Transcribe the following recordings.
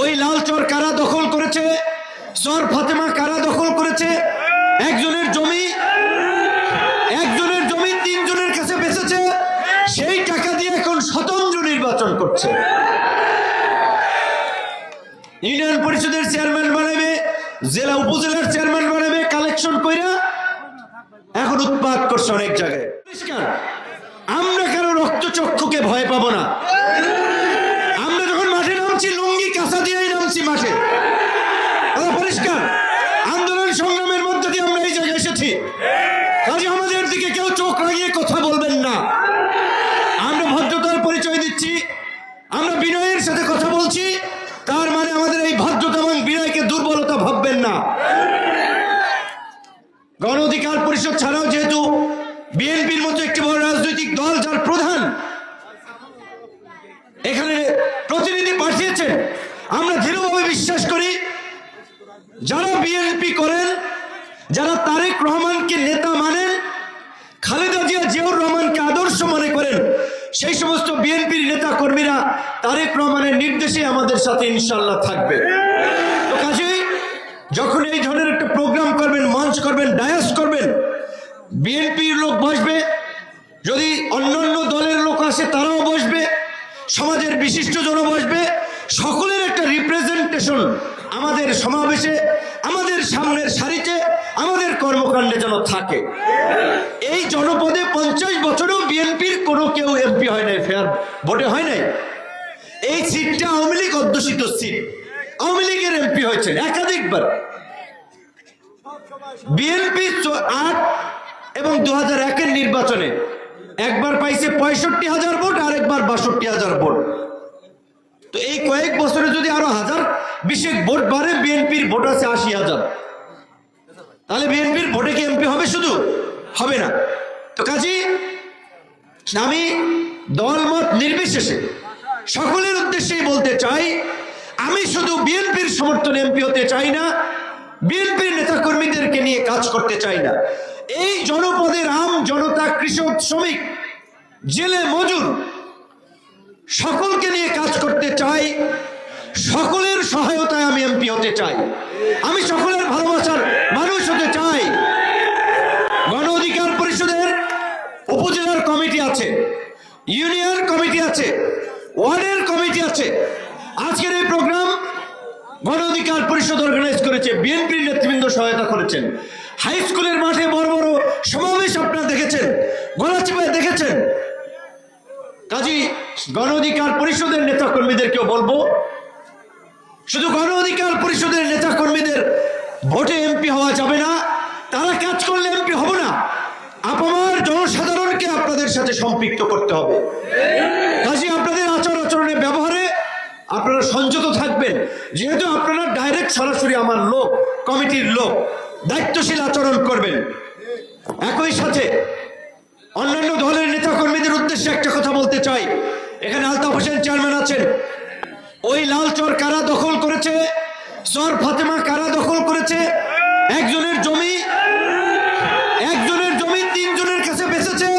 ওই লাল চর কারা দখল করেছে? চর ফাতেমা কারা দখল করেছে? একজনের জমি একজনের জমি তিনজনের কাছে বেঁচেছে। সেই টাকা দিয়ে এখন স্বতন্ত্র নির্বাচন করছে। ইউনিয়ন পরিষদের চেয়ারম্যান বানাবে, জেলা উপজেলার চেয়ারম্যান বানাবে, কালেকশন কইরা এখন উৎপাদ করছে অনেক জায়গায়। আমরা কারও রক্তচক্ষুকে ভয় পাবো না। নামছি লুঙ্গি কাঁচা দিয়েই নামছি মাঠে। পরিষ্কার। আন্দোলন সংগ্রামের মধ্যে দিয়ে আমরা এই জায়গায় এসেছি। কাজে আমাদের দিকে কেউ চোখ লাগিয়ে কথা বলবেন না। আমরা ভদ্রতার পরিচয় দিচ্ছি। আমরা বিনয়ের সাথে কথা বলছি। তার মানে আমাদের এই ভদ্রতা এবং বিনয়কে দুর্বলতা ভাববেন না। গণ অধিকার পরিষদ ছাড়াও যেহেতু বিএনপির মতো একটি বড় রাজনৈতিক দল, যার প্রধান এখানে পাঠিয়েছেন আমরা দৃঢ়ভাবে বিশ্বাস করি, যারা বিএনপি করেন, যারা তারেক রহমানকে নেতা মানেন, খালেদা জিয়া জিয়াউর রহমানকে আদর্শ মনে করেন, সেই সমস্ত বিএনপির নেতা কর্মীরা তারেক রহমানের নির্দেশে আমাদের সাথে ইনশাল্লাহ থাকবে। কাজেই যখন এই ধরনের একটা প্রোগ্রাম করবেন, মঞ্চ করবেন, ডায়াস করবেন বিএনপির লোক বসবে, যদি অন্যান্য দলের লোক আসে, তারাও বসবে, সমাজের বিশিষ্টজন বসবে সকলের একটা রিপ্রেজেন্টেশন আমাদের সমাবেশে, আমাদের সামনের সারিতে, আমাদের কর্মকাণ্ডে যেন থাকে। এই জনপদে পঞ্চাশ বছরেও বিএনপির কোনো কেউ এমপি হয় নাই ফেয়ার ভোটে হয় নাই। এই সিটটা আওয়ামী লীগ অধ্যুষিত সিট। আওয়ামী লীগের এমপি হয়েছে একাধিকবার। বিএনপি আট এবং দু হাজার একের নির্বাচনে একবার পাইছে পঁয়ষট্টি হাজার ভোট আর একবার বাষট্টি হাজার ভোট। কয়েক বছরে যদি আরও হাজার, বিশেক ভোট বাড়ে, বিএনপির ভোট আছে আশি হাজার। তাহলে বিএনপির ভোটে কি এমপি হবে শুধু? হবে না। তো কাজী, আমি দলমত নির্বিশেষে সকলের উদ্দেশ্যেই বলতে চাই, আমি শুধু বিএনপির সমর্থন এমপি হতে চাই না, বিএনপির নেতাকর্মীদেরকে নিয়ে কাজ করতে চাই না। এই জনপদের আম জনতা কৃষক শ্রমিক, জেলে মজুর সকলকে নিয়ে কাজ করতে চাই। সকলের সহায়তায় আমি এমপি হতে চাই। আমি সকলের ভালোবাসার মানুষ হতে চাই। গণ অধিকার পরিষদের উপজেলার কমিটি আছে, ইউনিয়ন কমিটি আছে, ওয়ার্ডের কমিটি আছে। আজকের এই প্রোগ্রাম গণ অধিকার পরিষদ অর্গানাইজ করেছে, বিএনপির নেতৃবৃন্দ সহায়তা করেছেন। হাই স্কুলের মাঠে বড় বড় সমাবেশ আপনারা দেখেছেন গলাচিপায় দেখেছেন কাজী গণ অধিকার পরিষদের নেতা কর্মীদেরকেও বলব, শুধু গণ অধিকার পরিষদের নেতা কর্মীদের ভোটে এমপি হওয়া যাবে না, তারা কাজ করলে এমপি হব না। আপামার জনসাধারণকে আপনাদের সাথে সম্পৃক্ত করতে হবে। কাজী আপনাদের আচার আচরণের ব্যবহারে আপনারা সংযত থাকবেন। যেহেতু আপনারা ডাইরেক্ট সরাসরি আমার লোক, কমিটির লোক, দায়িত্বশীল আচরণ করবেন। একই সাথে অন্যান্য দলের নেতা কর্মীদের উদ্দেশ্যে একটা কথা বলতে চাই এখানে আলতাফ হোসেন চেয়ারম্যান আছেন ওই লাল চর কারা দখল করেছে? চর ফাতেমা কারা দখল করেছে? একজনের জমি একজনের জমি তিনজনের কাছে বেঁচেছে।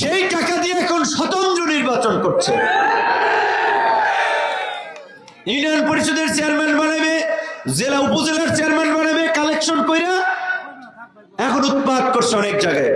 সেই টাকা দিয়ে এখন স্বতন্ত্র নির্বাচন করছে। ইউনিয়ন পরিষদের চেয়ারম্যান বানাবে, জেলা উপজেলার চেয়ারম্যান বানাবে, কালেকশন কইরা এখন উৎপাদ করছে অনেক জায়গায়।